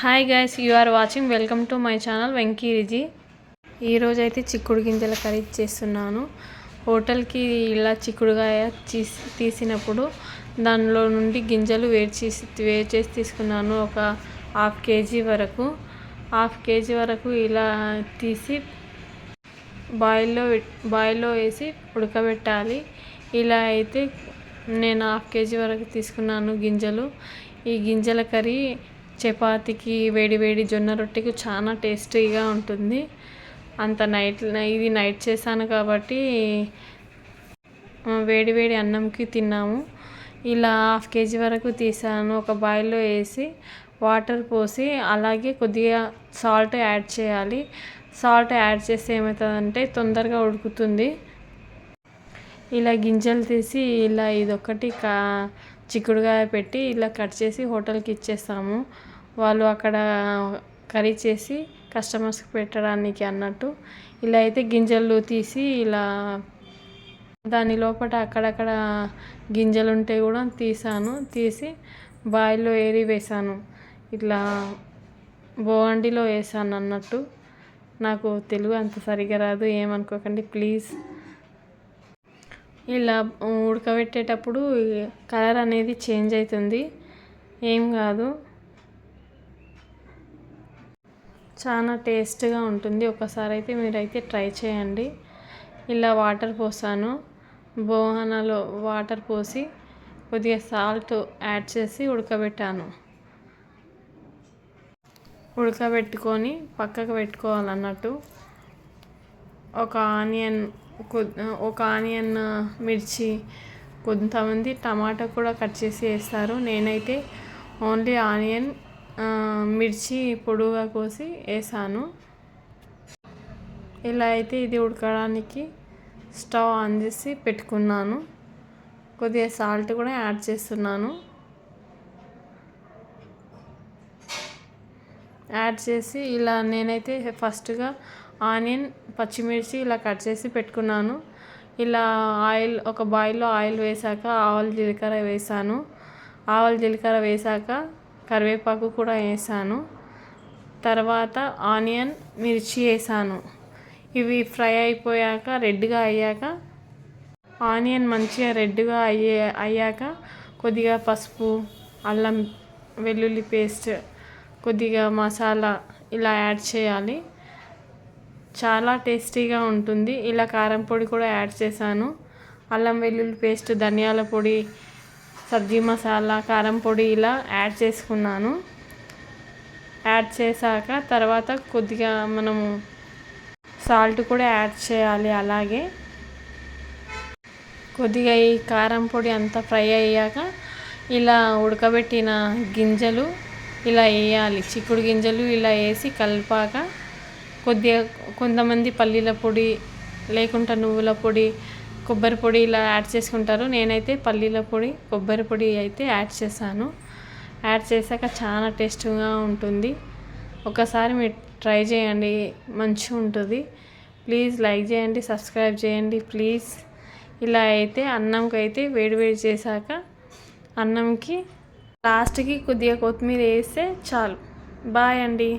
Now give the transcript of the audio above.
Hi guys you are watching welcome to my channel Venky రిజి ఈరోజు అయితే చిక్కుడు గింజల కర్రీ చేస్తున్నాను. హోటల్కి ఇలా చిక్కుడుగాయ తీసి తీసినప్పుడు దానిలో నుండి గింజలు వేరు చేసి వేరు చేసి తీసుకున్నాను. ఒక హాఫ్ కేజీ వరకు. హాఫ్ కేజీ వరకు ఇలా తీసి బాయిల్లో బాయిల్లో వేసి ఉడకబెట్టాలి. ఇలా అయితే నేను హాఫ్ కేజీ వరకు తీసుకున్నాను గింజలు. ఈ గింజల కర్రీ చపాతీకి వేడి వేడి జొన్న రొట్టెకి చాలా టేస్టీగా ఉంటుంది. అంత నైట్ ఇది నైట్ చేశాను కాబట్టి వేడి వేడి అన్నంకి తిన్నాము. ఇలా హాఫ్ కేజీ వరకు తీసాను. ఒక బాయిల్లో వేసి వాటర్ పోసి అలాగే కొద్దిగా సాల్ట్ యాడ్ చేయాలి. సాల్ట్ యాడ్ చేస్తే ఏమవుతుందంటే తొందరగా ఉడుకుతుంది. ఇలా గింజలు తీసి ఇలా ఇదొకటి కా చిక్కుడుగాయ పెట్టి ఇలా కట్ చేసి హోటల్కి ఇచ్చేస్తాము. వాళ్ళు అక్కడ కర్రీ చేసి కస్టమర్స్కి పెట్టడానికి అన్నట్టు ఇలా అయితే గింజలు తీసి ఇలా దాని లోపల అక్కడక్కడ గింజలు ఉంటే కూడా తీసాను. తీసి బాయిల్లో ఏరి వేసాను. ఇట్లా బోవండిలో వేసాను అన్నట్టు. నాకు తెలుగు అంత సరిగా రాదు. ఏమనుకోకండి ప్లీజ్. ఇలా ఉడకబెట్టేటప్పుడు కలర్ అనేది చేంజ్ అవుతుంది ఏం కాదు. చాలా టేస్ట్గా ఉంటుంది. ఒకసారి అయితే మీరైతే ట్రై చేయండి. ఇలా వాటర్ పోసాను. బోహనలో వాటర్ పోసి కొద్దిగా సాల్ట్ యాడ్ చేసి ఉడకబెట్టాను. ఉడకబెట్టుకొని పక్కకు పెట్టుకోవాలన్నట్టు. ఒక ఆనియన్ ఒక ఆనియన్ మిర్చి కొంతమంది టమాటా కూడా కట్ చేసి వేస్తారు. నేనైతే ఓన్లీ ఆనియన్ మిర్చి పొడుగా కోసి వేసాను. ఇలా అయితే ఇది ఉడకడానికి స్టవ్ ఆన్ చేసి పెట్టుకున్నాను. కొద్దిగా సాల్ట్ కూడా యాడ్ చేస్తున్నాను. యాడ్ చేసి ఇలా నేనైతే ఫస్ట్గా ఆనియన్ పచ్చిమిర్చి ఇలా కట్ చేసి పెట్టుకున్నాను. ఇలా ఆయిల్ ఒక బాయిల్లో ఆయిల్ వేసాక ఆవుల జీలకర్ర వేసాను. ఆవుల జీలకర్ర వేసాక కరివేపాకు కూడా వేసాను. తర్వాత ఆనియన్ మిర్చి వేసాను. ఇవి ఫ్రై అయిపోయాక రెడ్గా అయ్యాక ఆనియన్ మంచిగా రెడ్గా అయ్యే అయ్యాక కొద్దిగా పసుపు అల్లం వెల్లుల్లి పేస్ట్ కొద్దిగా మసాలా ఇలా యాడ్ చేయాలి. చాలా టేస్టీగా ఉంటుంది. ఇలా కారం పొడి కూడా యాడ్ చేశాను. అల్లం వెల్లుల్లి పేస్ట్ ధనియాల పొడి సబ్జీ మసాలా కారం పొడి ఇలా యాడ్ చేసుకున్నాను. యాడ్ చేశాక తర్వాత కొద్దిగా మనము సాల్ట్ కూడా యాడ్ చేయాలి అలాగే. కొద్దిగా ఈ కారం పొడి అంతా ఫ్రై అయ్యాక ఇలా ఉడకబెట్టిన గింజలు ఇలా వేయాలి. చిక్కుడు గింజలు ఇలా వేసి కలిపాక కొద్దిగా కొంతమంది పల్లీల పొడి లేకుంటే నువ్వుల పొడి కొబ్బరి పొడి ఇలా యాడ్ చేసుకుంటారు. నేనైతే పల్లీల పొడి కొబ్బరి పొడి అయితే యాడ్ చేశాను. యాడ్ చేశాక చాలా టేస్ట్గా ఉంటుంది. ఒకసారి మీరు ట్రై చేయండి మంచిగా ఉంటుంది. ప్లీజ్ లైక్ చేయండి సబ్స్క్రైబ్ చేయండి ప్లీజ్. ఇలా అయితే అన్నంకి అయితే వేడి వేడి చేశాక అన్నంకి లాస్ట్కి కొద్దిగా కొత్తిమీర వేస్తే చాలు. బాయ్ అండి.